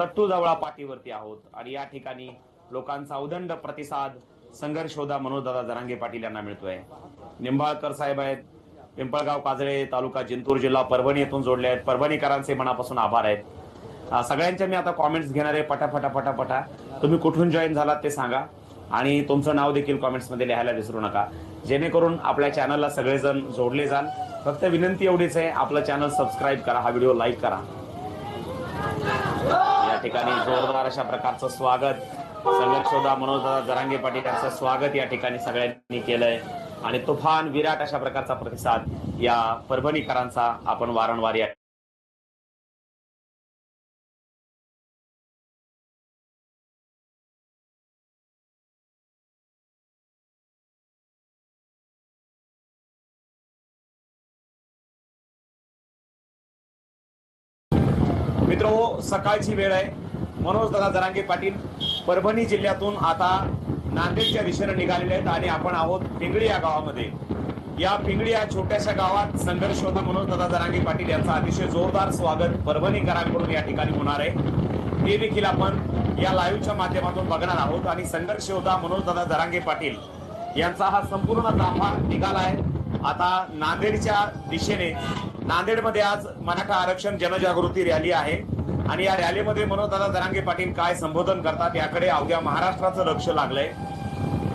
तट्टू जवळा पाठीवरती आहोत. आणि या ठिकाणी लोकांचा उदंड प्रतिसाद संघर्षोदा मनोजदादा जरांगे पाटील यांना मिळतोय. निंबाळकर साहेब आहेत पिंपळगाव काजळे तालुका जिंतूर जिल्हा परभणी येथून जोडले आहेत. परभणीकरांचे मनापासून आभार आहेत. सगळ्यांच्या मी आता कॉमेंट्स घेणार आहे. पटापटा पटापटा तुम्ही कुठून जॉईन झालात ते सांगा. आणि तुमचं नाव देखील कॉमेंट्समध्ये लिहायला विसरू नका. जेणेकरून आपल्या चॅनलला सगळेजण जोडले जाल. फक्त विनंती एवढीच आहे आपलं चॅनल सबस्क्राईब करा हा व्हिडिओ लाईक करा. ठिकाणी जोरदार अशा प्रकारचं स्वागत. संघर्षोदा मनोजदादा जरांगे पाटील यांचं स्वागत या ठिकाणी सगळ्यांनी केलंय. आणि तुफान विराट अशा प्रकारचा प्रतिसाद या परभणीकरांचा आपण वारंवार या मित्र सकाळची वेळ आहे. मनोज दादा जरांगे पाटील परभणी जिल्ह्यातून आता नांदेडच्या दिशेने निघालेले आहेत आणि आपण आहोत पिंगळी या गावामध्ये. या पिंगळी या छोट्याशा गावात संघर्ष होता. मनोज दादा जरांगे पाटील यांचा अतिशय जोरदार स्वागत परभणीकरांकडून या ठिकाणी होणार आहे. हे देखील आपण या लाईव्हच्या माध्यमातून बघणार आहोत आणि संघर्ष होता मनोज दादा जरांगे पाटील यांचा हा संपूर्ण ताफा निघाला आहे. आता नांदेडच्या दिशेने नांदेडमध्ये आज मराठा आरक्षण जनजागृती रॅली आहे. आणि या रॅलीमध्ये मनोजदादा जरांगे पाटील काय संबोधन करतात याकडे अवघ्या महाराष्ट्राचं लक्ष लागलंय.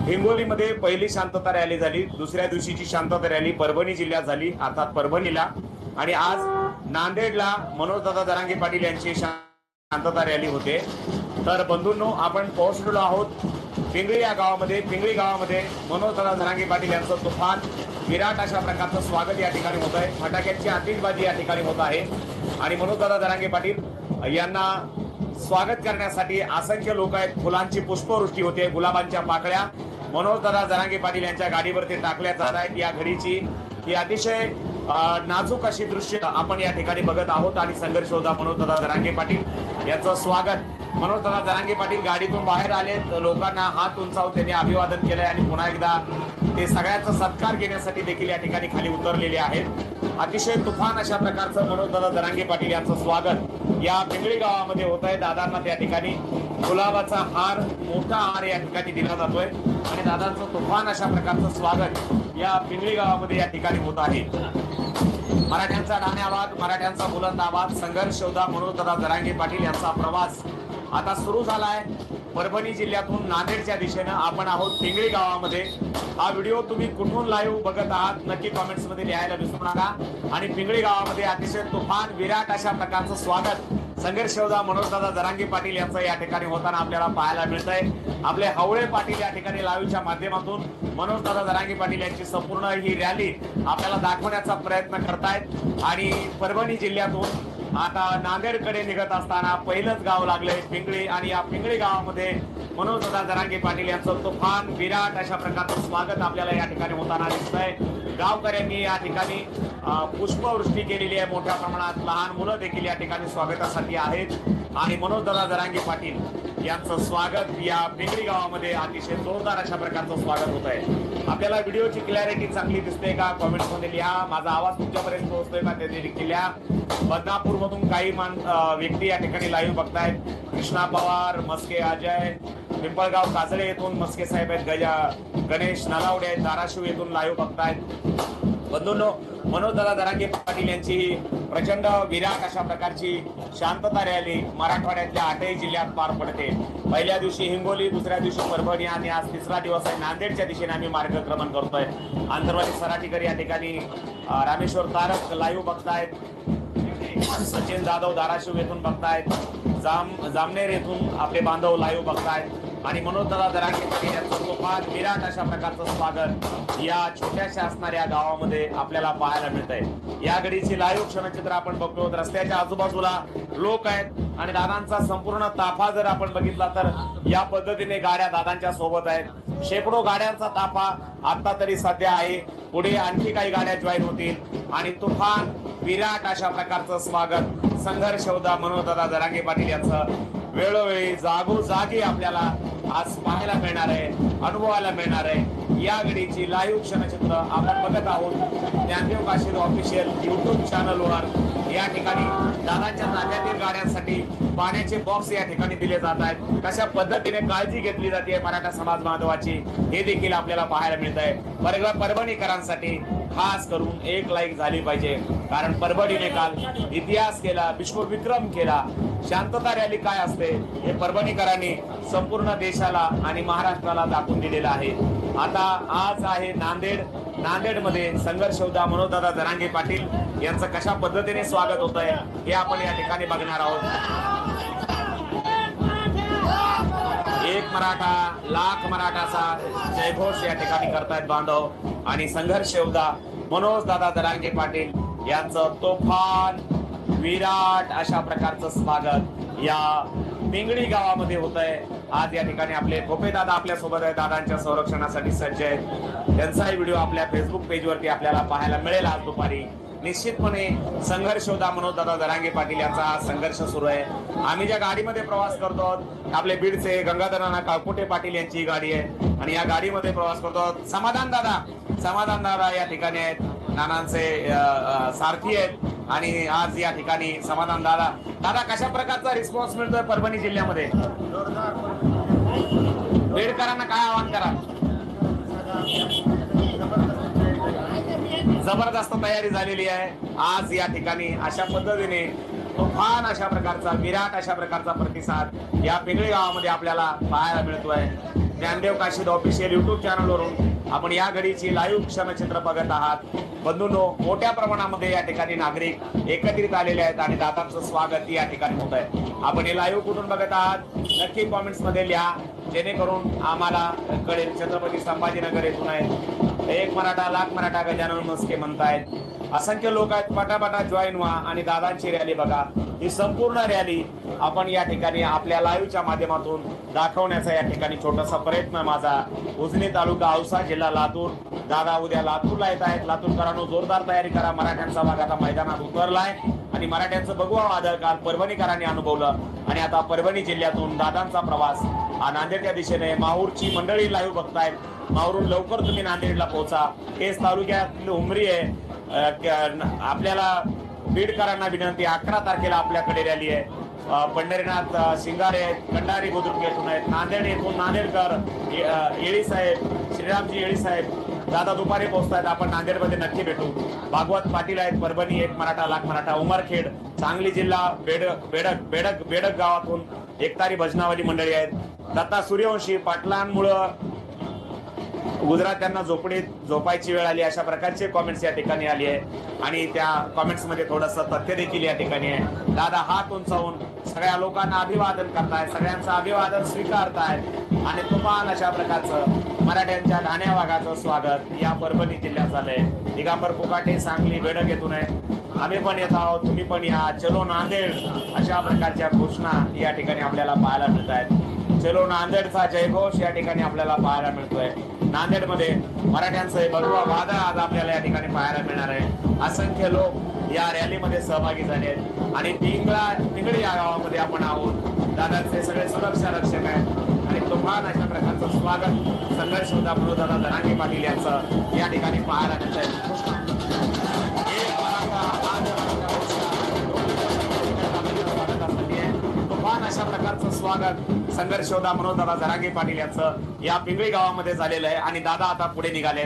हिंगोलीमध्ये पहिली शांतता रॅली झाली दुसऱ्या दिवशीची शांतता रॅली परभणी जिल्ह्यात झाली अर्थात परभणीला. आणि आज नांदेडला मनोजदादा जरांगे पाटील यांची शांतता रॅली होते. तर बंधूंनो आपण पोहोचलेलो आहोत पिंगळी या गावामध्ये. पिंगळी गावामध्ये मनोजदादा जरांगे पाटील यांचं तुफान. विराट अशा प्रकारचं स्वागत या ठिकाणी होत आहे फटाक्यांची आतिषबाजी या ठिकाणी होत आहे. आणि मनोजदादा जरांगे पाटील यांना स्वागत करण्यासाठी असंख्य लोक आहेत. फुलांची पुष्पवृष्टी होते. गुलाबांच्या पाकळ्या. मनोजदादा जरांगे पाटील यांच्या गाडीवरती टाकल्या जात आहेत. या घडीची ही अतिशय नाजूक अशी दृश्य आपण या ठिकाणी बघत आहोत आणि संघर्ष होता मनोजदादा जरांगे पाटील यांचं स्वागत. मनोजदादा जरांगे पाटील गाडीतून बाहेर आले लोकांना हात उंचावून त्यांनी अभिवादन केलंय आणि पुन्हा एकदा ते सगळ्याचा सत्कार घेण्यासाठी देखील या ठिकाणी खाली उतरलेले आहेत. अतिशय तुफान अशा प्रकारचं मनोजदादा दरांगे पाटील यांचं स्वागत या पिंगळी गावामध्ये होत आहे. दादांना त्या ठिकाणी गुलाबाचा हार मोठा हार या ठिकाणी दिला जातोय. आणि दादांचं तुफान अशा प्रकारचं स्वागत या पिंगळी गावामध्ये या ठिकाणी होत आहे. मराठ्यांचा ठाणे आवाज मराठ्यांचा बुलंद आवाज संघर्ष योद्धा मनोजदादा दरांगे पाटील यांचा प्रवास आता सुरू झालाय. परभणी जिल्ह्यातून नांदेडच्या दिशेनं आपण आहोत पिंगळी गावामध्ये. हा व्हिडिओ तुम्ही कुठून लाईव्ह बघत आहात नक्की कॉमेंट्समध्ये लिहायला विसरू नका. आणि पिंगळी गावामध्ये अतिशय तुफान विराट अशा प्रकारचं स्वागत संघर्ष योद्धा मनोजदादा जरांगी पाटील यांचं या ठिकाणी होताना आपल्याला पाहायला मिळत आहे आपले हवळे पाटील या ठिकाणी लाईव्हच्या माध्यमातून मनोजदादा जरांगी पाटील यांची संपूर्ण ही रॅली आपल्याला दाखवण्याचा प्रयत्न करतायत. आणि परभणी जिल्ह्यातून आता नांदेडकडे निघत असताना पहिलंच गाव लागलंय पिंगळी आणि या पिंगळी गावामध्ये मनोजदादा जरांगे पाटील यांचं तुफान विराट अशा प्रकारचं स्वागत आपल्याला या ठिकाणी होताना दिसतंय. गावकऱ्यांनी या ठिकाणी पुष्पवृष्टी केलेली आहे. मोठ्या प्रमाणात लहान मुलं देखील या ठिकाणी स्वागतासाठी आहेत. आणि मनोजदादा जरांगे पाटील यांचं स्वागत या पिंगळी गावामध्ये अतिशय जोरदार अशा प्रकारचं स्वागत होत आहे आपल्याला व्हिडिओची क्लॅरिटी चांगली दिसते का? कॉमेंट्समध्ये लिहा. माझा आवाज तुमच्यापर्यंत पोहोचतोय का? ते देखील लिहा. बदनापूर मधून काही मान व्यक्ती या ठिकाणी लाईव्ह बघतायत. कृष्णा पवार मस्के अजय. पिंपळगाव काजळे येथून मस्के साहेब आहेत. गजा गणेश नलावडे आहेत. धाराशिव येथून लाईव्ह बघतायत. बंधूंनो मनोजदादा दरांगे पाटील यांची ही प्रचंड विराट अशा प्रकारची शांतता रॅली मराठवाड्यातल्या आठही जिल्ह्यात पार पडते. पहिल्या दिवशी हिंगोली दुसऱ्या दिवशी परभणी आणि आज तिसरा दिवस आहे. नांदेडच्या दिशेने आम्ही मार्गक्रमण करतोय. आंतरवाडी सराटीकर या ठिकाणी रामेश्वर तारक लाईव्ह बघतायत. सचिन जाधव धाराशिव येथून बघतायत. जाम जामनेर येथून आपले बांधव लाईव्ह बघतायत. आणि मनोजदादा दरांगे पाटील यांचं तुफान विराट अशा प्रकारचं स्वागत या छोट्याशा असणाऱ्या गावामध्ये आपल्याला पाहायला मिळत आहे या घडीची लाईव्ह क्षणचित्र आपण बघतो रस्त्याच्या आजूबाजूला लोक आहेत आणि दादांचा संपूर्ण ताफा जर आपण बघितला तर या पद्धतीने गाड्या दादांच्या सोबत आहेत. शेकडो गाड्यांचा ताफा आता तरी सध्या आहे. पुढे आणखी काही गाड्या जॉईन होतील. आणि तुफान विराट अशा प्रकारचं स्वागत संघर्ष होता. मनोजदादा जरांगे पाटील यांचं वेळोवेळी जागोजागी आपल्याला आज पाहायला मिळणार आहे अनुभवायला मिळणार आहे. या घडीची लाईव्ह क्षणचित्र आपण बघत आहोत. ज्ञानदेव काशीद ऑफिशियल युट्यूब चॅनलवर या ठिकाणी दादांच्या ताब्यातील गाड्यांसाठी पाण्याचे बॉक्स या ठिकाणी दिले जात आहेत. कशा पद्धतीने काळजी घेतली जाते मराठा समाज बांधवाची हे देखील आपल्याला पाहायला मिळत आहे परभणीकरांसाठी खास करून एक लाईक झाली पाहिजे. कारण परभणीने काल इतिहास केला विश्वविक्रम केला. शांतता रॅली काय असते? हे परभणीकरांनी संपूर्ण देशाला आणि महाराष्ट्राला दाखवून दिलेलं आहे. आता आज आहे नांदेड. नांदेडमध्ये संघर्ष योद्धा मनोजदादा जरांगे पाटील यांचं कशा पद्धतीने स्वागत होत आहे हे आपण या ठिकाणी बघणार आहोत. एक मराठा लाख मराठाचा जयघोष या ठिकाणी करतायत बांधव. आणि संघर्ष योद्धा मनोज दादा दरांगे पाटील यांचं तोफान विराट अशा प्रकारचं स्वागत या पिंगळी गावामध्ये होत आहे आज या ठिकाणी आपले खोपे दादा आपल्यासोबत आहे दादांच्या संरक्षणासाठी सज्ज आहेत. त्यांचाही व्हिडिओ आपल्या फेसबुक पेजवरती आपल्याला पाहायला मिळेल आज दुपारी. निश्चितपणे संघर्ष होता मनोज दादा दरांगे पाटील यांचा संघर्ष सुरू आहे. आम्ही ज्या गाडीमध्ये प्रवास करतो आपले बीडचे गंगाधर नाना पाटील यांची गाडी आहे. आणि या गाडीमध्ये प्रवास करतो समाधान दादा. समाधान दादा या ठिकाणी आहेत नानांचे सारथी आहेत आणि आज या ठिकाणी समाधान दादा दादा कशा प्रकारचा रिस्पॉन्स मिळतोय परभणी जिल्ह्यामध्ये बेडकरांना काय आवाहन करा जबरदस्त तयारी झालेली आहे आज या ठिकाणी अशा पद्धतीने तुफान अशा प्रकारचा विराट अशा प्रकारचा प्रतिसाद या पिंगळी गावामध्ये आपल्याला पाहायला मिळतोय ज्ञानदेव काशीद ऑफिशियल युट्यूब चॅनलवरून आपण या घडीची लाईव्ह क्षणचित्र बघत आहात. बंधूनो मोठ्या प्रमाणामध्ये या ठिकाणी नागरिक एकत्रित आलेले आहेत आणि दादांचं स्वागत या ठिकाणी होत आहे आपण हे लाईव्ह कुठून बघत आहात? नक्की कॉमेंट्समध्ये लिहा. जेणेकरून आम्हाला कळेल छत्रपती संभाजीनगर येथून आहे एक मराठा लाख मराठा गजानन मस्के म्हणतायत. असंख्य लोक आहेत. पटापटा जॉईन व्हा आणि दादांची रॅली बघा. ही संपूर्ण रॅली आपण या ठिकाणी आपल्या लाईव्हच्या माध्यमातून दाखवण्याचा या ठिकाणी छोटासा प्रयत्न माझा. उजनी तालुका औसा जिल्हा लातूर. दादा उद्या लातूरला येत आहेत. लातूरकरांनो जोरदार तयारी करा. मराठ्यांचा भाग आता मैदानात उतरलाय. आणि मराठ्यांचं बघू आदर काल परभणीकरांनी अनुभवलं. आणि आता परभणी जिल्ह्यातून दादांचा प्रवास. हा नांदेडच्या दिशेने माहूरची मंडळी लाईव्ह बघतायत. माहूरून लवकर तुम्ही नांदेडला पोहोचा. केस तालुक्यात उमरी आहे. आपल्याला बीडकरांना विनंती. अकरा तारखेला आपल्याकडे रॅली आहे. पंढरीनाथ सिंगारे शिंगारे आहेत कंडारी बुद्रुक येथून आहेत. नांदेड येथून नांदेडकर येळी साहेब श्रीरामजी येळी साहेब दादा दुपारी पोहोचतायत. आपण नांदेडमध्ये नक्की भेटू. भागवत पाटील आहेत परभणी एक मराठा लाख मराठा उमरखेड सांगली जिल्हा बेडक बेडक बेडक बेडक गावातून एकतारी भजनावली मंडळी आहेत. दत्ता सूर्यवंशी पाटलांमुळं गुजरात्यांना झोपडीत झोपायची वेळ आली अशा प्रकारचे कॉमेंट्स या ठिकाणी आली आहे. आणि त्या कॉमेंट्समध्ये थोडस तथ्य देखील या ठिकाणी आहे. दादा हात उंचावून सगळ्या लोकांना अभिवादन करताय सगळ्यांचं अभिवादन स्वीकारताय. आणि तुफान अशा प्रकारचं मराठ्यांच्या धाण्या वाघाचं स्वागत या परभणी जिल्ह्यात झालंय. दिगांबर फुकाटे सांगली बेडक येथून आहे. आम्ही पण येत आहोत तुम्ही पण या. चलो नांदेड अशा प्रकारच्या घोषणा या ठिकाणी आपल्याला पाहायला मिळत आहेत चलो नांदेडचा जयघोष या ठिकाणी आपल्याला पाहायला मिळतोय. नांदेडमध्ये मराठ्यांचं हे भगवा वादळ आज आपल्याला या ठिकाणी पाहायला मिळणार आहे. असंख्य लोक या रॅलीमध्ये सहभागी झाले आहेत. आणि तिंगळा तिंगडी या गावामध्ये आपण आहोत. दादाचे सगळे सुरक्षा रक्षक आहेत. आणि तुम्हाला अशा प्रकारचं स्वागत संघर्ष होता म्हणून दादा धनांगे पाटील यांचं या ठिकाणी पाहायला मिळत आहे. तुफान अशा प्रकारचं स्वागत संघर्ष योद्धा मनोज दादा झरांगे पाटील यांचं या पिंगळी गावामध्ये झालेलं आहे. आणि दादा आता पुढे निघाले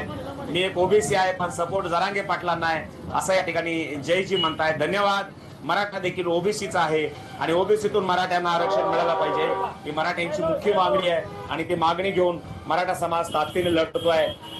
मी एक ओबीसी आहे पण सपोर्ट झरांगे पाटलांना आहे. असं या ठिकाणी जयजी म्हणताय धन्यवाद. मराठा देखील ओबीसीचा आहे. आणि ओबीसीतून मराठ्यांना आरक्षण मिळालं पाहिजे. ही मराठ्यांची मुख्य मागणी आहे. आणि ती मागणी घेऊन मराठा समाज ताकदीने लढतो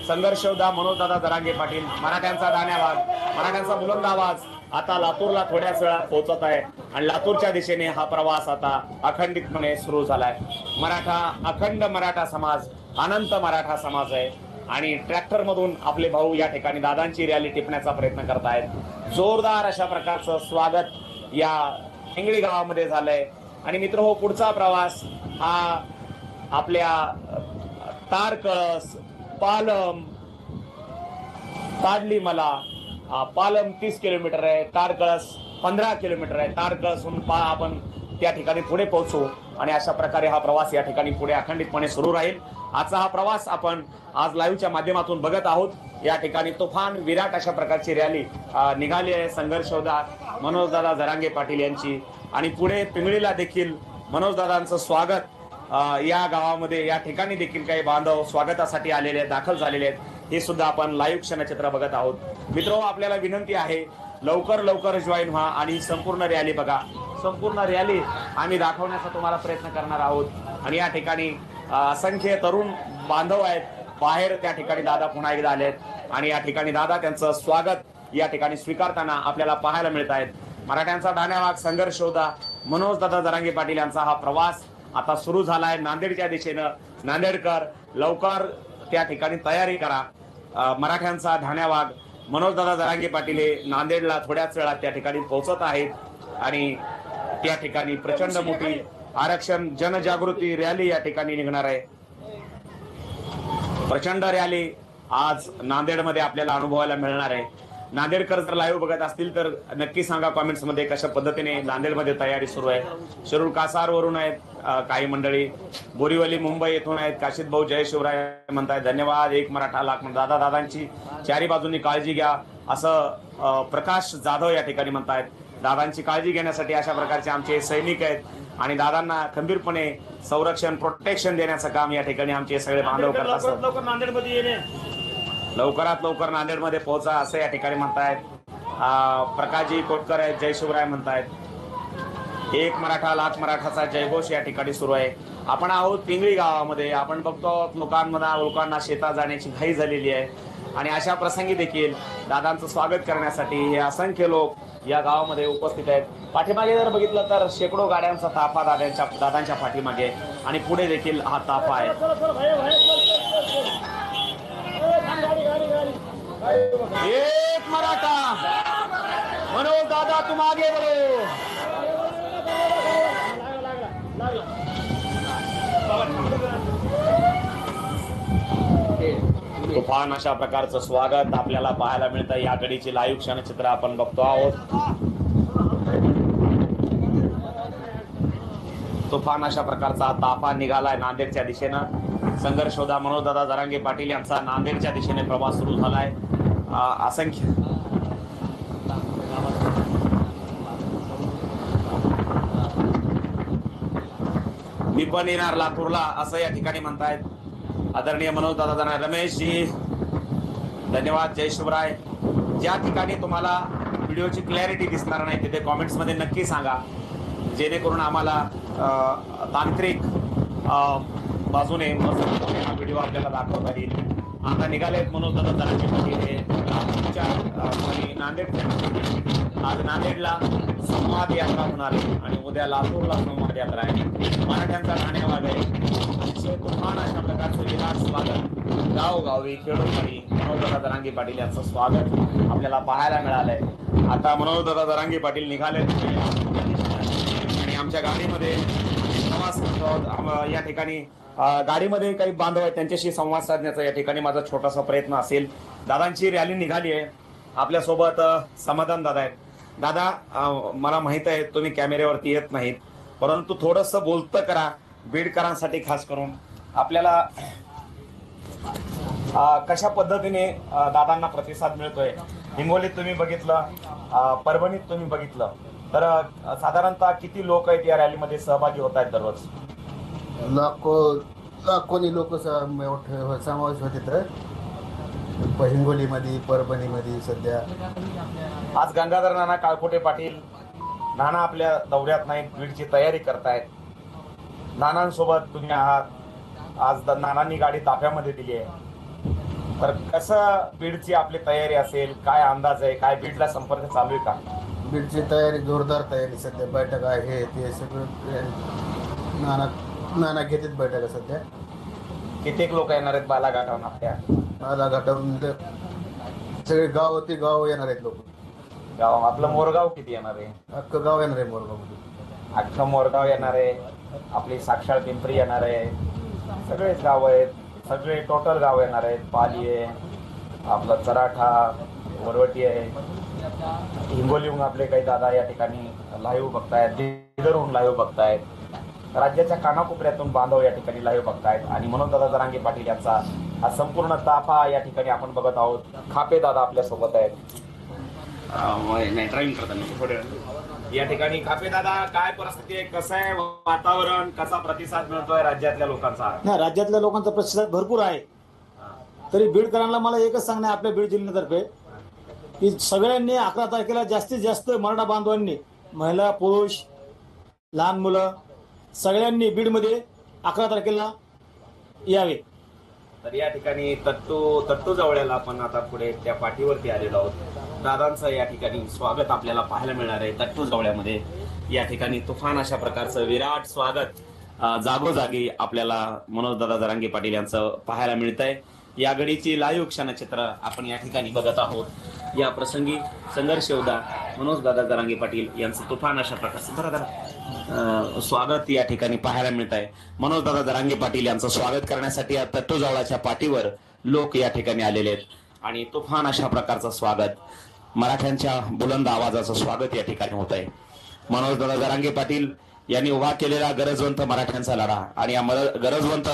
संघर्ष योद्धा मनोजदादा दरांगे पाटील. मराठ्यांचा दाण्यावाज मराठ्यांचा बुलंद आवाज. आता लातूरला थोड्याच वेळात पोहोचत आहे. आणि लातूरच्या दिशेने हा प्रवास आता अखंडितपणे सुरू झालाय. मराठा अखंड मराठा समाज अनंत मराठा समाज आहे. आणि ट्रॅक्टर मधून आपले भाऊ या ठिकाणी दादांची रॅली टिपण्याचा प्रयत्न करत आहेत जोरदार अशा प्रकारचं स्वागत या हिंगळी गावामध्ये झालंय. आणि मित्र हो पुढचा प्रवास हा आपल्या तारकळस पालम ताडली मला पालम तीस किलोमीटर आहे तारकळस पंधरा किलोमीटर आहे. तारकळसून पा आपण त्या ठिकाणी पुढे पोहोचू आणि अशा प्रकारे हा प्रवास या ठिकाणी पुढे अखंडितपणे सुरू राहील. आजचा हा प्रवास आपण आज लाईव्हच्या माध्यमातून बघत आहोत. या ठिकाणी तुफान विराट अशा प्रकारची रॅली निघाली आहे. संघर्ष मनोजदादा जरांगे पाटील यांची. आणि पुढे पिंगळीला देखील मनोजदादांचं स्वागत. या गावामध्ये या ठिकाणी देखील काही बांधव स्वागतासाठी आलेले आहेत दाखल झालेले आहेत. हे सुद्धा आपण लाईव्ह क्षणचित्र बघत आहोत. मित्र आपल्याला विनंती आहे लवकर लवकर जॉईन व्हा आणि संपूर्ण रॅली बघा. संपूर्ण रॅली आम्ही दाखवण्याचा तुम्हाला प्रयत्न करणार आहोत. आणि या ठिकाणी असंख्य तरुण बांधव आहेत. बाहेर त्या ठिकाणी दादा पुन्हा एकदा आले आहेत आणि या ठिकाणी दादा त्यांचं स्वागत या ठिकाणी स्वीकारताना आपल्याला पाहायला मिळत आहेत. मराठ्यांचा ढाण्यावाग संघर्ष होता मनोज दादा जरांगे पाटील यांचा हा प्रवास आता सुरू झाला आहे नांदेडच्या दिशेनं. नांदेडकर लवकर त्या ठिकाणी तयारी करा. मराठ्यांचा धाण्यावाघ मनोजदादा जरांगे पाटील हे नांदेडला थोड्याच वेळात त्या ठिकाणी पोहोचत आहेत आणि त्या ठिकाणी प्रचंड मोठी आरक्षण जनजागृती रॅली या ठिकाणी निघणार आहे. प्रचंड रॅली आज नांदेडमध्ये आपल्याला अनुभवायला मिळणार आहे. नांदेडकर जर लाईव्ह बघत असतील तर नक्की सांगा कॉमेंट्समध्ये कशा पद्धतीने नांदेडमध्ये तयारी सुरू आहे. शिरूर कासार वरून आहेत. काही मंडळी बोरीवली मुंबई येथून आहेत. काशीद भाऊ जय शिवराय म्हणतायत धन्यवाद एक मराठा लाख दादा दादांची चारी बाजूंनी काळजी घ्या. असं प्रकाश जाधव या ठिकाणी म्हणतायत दादांची काळजी घेण्यासाठी अशा प्रकारचे आमचे सैनिक आहेत आणि दादांना खंबीरपणे संरक्षण प्रोटेक्शन देण्याचं काम या ठिकाणी आमचे सगळे बांधव करत असतात लवकरात लवकर नांदेडमध्ये येणे. लवकरात लवकर नांदेडमध्ये पोहोचा असं या ठिकाणी म्हणतायत. प्रकाशजी कोटकर आहेत जय शिवराय म्हणतायत. एक मराठा लाख मराठाचा जयघोष या ठिकाणी सुरू आहे. आपण आहोत पिंगळी गावामध्ये. आपण बघतो आहोत लोकांमध्ये लोकांना शेतात जाण्याची घाई झालेली आहे. आणि अशा प्रसंगी देखील दादांचं स्वागत करण्यासाठी हे असंख्य लोक या गावामध्ये उपस्थित आहेत. पाठीमागे जर बघितलं तर शेकडो गाड्यांचा ताफा दादांच्या दादांच्या पाठीमागे. आणि पुढे देखील हा ताफा आहे. एक मराठा! मनोज दादा तुम आगे बढ़ो तुफान अशा प्रकारचं स्वागत आपल्याला पाहायला मिळतं. या घडीची लाईव्ह क्षणचित्र आपण बघतो आहोत. तुफान अशा प्रकारचा ताफा निघालाय नांदेडच्या दिशेनं. संघर्ष होता मनोजदादा जरांगे पाटील यांचा. नांदेडच्या दिशेने प्रवास सुरू झालाय. असंख्य मी पण येणार लातूरला असं या ठिकाणी म्हणतायत. आदरणीय मनोज दादा रमेशजी धन्यवाद जय शिवराय. ज्या ठिकाणी तुम्हाला व्हिडिओची क्लॅरिटी दिसणार नाही तिथे कॉमेंट्समध्ये नक्की सांगा. जेणेकरून आम्हाला तांत्रिक बाजूने हा व्हिडिओ आपल्याला दाखवता येईल. आता निघाले मनोज दादा पाटील हे. नांदेड आज नांदेडला संवाद यात्रा होणार आहे. आणि उद्या लातूरला संवाद यात्रा आहे. मराठ्यांचा ठाण्यावाद आहे अतिशय तुफान अशा प्रकारचं विराट स्वागत. गावोगावी खेडोगावी मनोजदादा दरांगे पाटील यांचं स्वागत आपल्याला पाहायला मिळालंय. आता मनोजदादा दरांगे पाटील निघाले आणि आमच्या गाडीमध्ये प्रवास करतो या ठिकाणी गाडीमध्ये काही बांधव आहेत त्यांच्याशी संवाद साधण्याचा या ठिकाणी माझा छोटासा प्रयत्न असेल. दादांची रॅली निघाली आहे. आपल्यासोबत समाधान दादा आहेत. दादा मला माहीत आहे तुम्ही कॅमेऱ्यावरती येत नाहीत. परंतु थोडस बोलतं करा. बीडकरांसाठी खास करून आपल्याला कशा पद्धतीने दादांना प्रतिसाद मिळतोय? हिंगोलीत तुम्ही बघितलं परभणीत तुम्ही बघितलं. तर साधारणतः किती लोक आहेत या रॅलीमध्ये सहभागी होत आहेत दररोज? लाखो लाखोनी लोक समावेश होते तर हिंगोलीमध्ये परभणीमध्ये सध्या. आज गंगाधर नाना काळकोटे पाटील नाना आपल्या दौऱ्यात नाहीत बीडची तयारी करतायत. नानांसोबत तुम्ही आहात. आज नानांनी गाडी ताफ्यामध्ये दिली आहे. तर कसं बीडची आपली तयारी असेल? काय अंदाज आहे? काय बीडला संपर्क चालू आहे का? बीडची तयारी जोरदार तयारी सध्या. बैठक आहे ते सगळं नाना नाना घेतात बैठका सध्या. कित्येक लोक येणार आहेत बालाघाटावर आपल्या? मला घाटावरून इथं सगळे गाव ते गाव येणार आहेत लोक. गाव आपलं मोरगाव किती येणार आहे? अख्खं गाव येणार आहे मोरगावमध्ये अख्खं मोरगाव येणार आहे. आपली साक्षात पिंपरी येणार आहे. सगळेच गाव आहेत. सगळे टोटल गाव येणार आहेत. पाली आहे आपला चराठा वरवटी आहे. हिंगोलीहून आपले काही दादा या ठिकाणी लाईव्ह बघतायत. बिदरहून लाईव्ह बघतायत. राज्याच्या कानाकोपऱ्यातून बांधव या ठिकाणी लाईव्ह बघतायत. आणि म्हणून दादा जरांगे पाटील यांचा हा संपूर्ण ताफा या ठिकाणी आपण बघत आहोत. खापे दादा आपल्यासोबत आहेत ड्रायव्हिंग करताना या ठिकाणी खापे दादा काय परिस्थिती आहे? कसं आहे वातावरण? कसा प्रतिसाद मिळतोय राज्यातल्या लोकांचा? नाही राज्यातल्या लोकांचा प्रतिसाद भरपूर आहे. तरी बीडकरांना मला एकच सांगणं आहे आपल्या बीड जिल्ह्यातर्फे की सगळ्यांनी अकरा तारखेला जास्तीत जास्त मराठा बांधवांनी महिला पुरुष लहान मुलं सगळ्यांनी बीडमध्ये अकरा तारखेला यावे. तर या ठिकाणी तट्टू तट्टू जवळ्याला आपण आता पुढे त्या पाठीवरती आलेलो आहोत. दादांचं या ठिकाणी स्वागत आपल्याला पाहायला मिळणार आहे. तट्टूस जवळ्यामध्ये या ठिकाणी तुफान अशा प्रकारचं विराट स्वागत जागोजागी आपल्याला मनोज दादा जरांगे पाटील यांचं पाहायला मिळत आहे या घडीची लाईव्ह क्षणचित्र आपण या ठिकाणी बघत आहोत. या प्रसंगी संघर्ष योद्धा मनोज दादा जरांगे पाटील यांचं तुफान अशा प्रकारचं बरोबर स्वागत या ठिकाणी पाहायला मिळत आहे मनोज दादा दरांगे पाटील यांचं स्वागत करण्यासाठी या तट्टूजवळाच्या पाठीवर लोक या ठिकाणी आलेले आहेत. आणि तुफान अशा प्रकारचं स्वागत मराठ्यांच्या बुलंद आवाजाचं स्वागत या ठिकाणी होत आहे. मनोज दादा जरांगे पाटील यांनी उभा केलेला गरजवंत मराठ्यांचा लढा आणि या मर- गरजवंत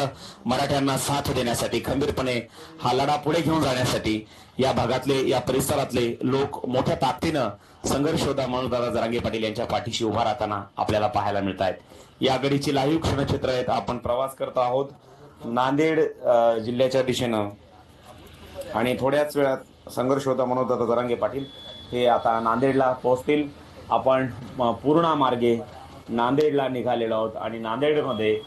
मराठ्यांना साथ देण्यासाठी खंबीरपणे हा लढा पुढे घेऊन जाण्यासाठी या भागातले या परिसरातले लोक मोठ्या ताकदीनं संघर्ष होता म्हणून दादा जरांगे पाटील यांच्या पाठीशी उभा राहताना आपल्याला पाहायला मिळत आहेत या गडीची लाईव्ह क्षणचित्र आहेत. आपण प्रवास करत आहोत नांदेड जिल्ह्याच्या दिशेनं. आणि थोड्याच वेळात संघर्ष होता म्हणून होता जरांगे पाटील हे आता नांदेडला पोहोचतील. आपण अं, पूर्णा मार्गे नांदेडला निघालेलो आहोत आणि नांदेडमध्ये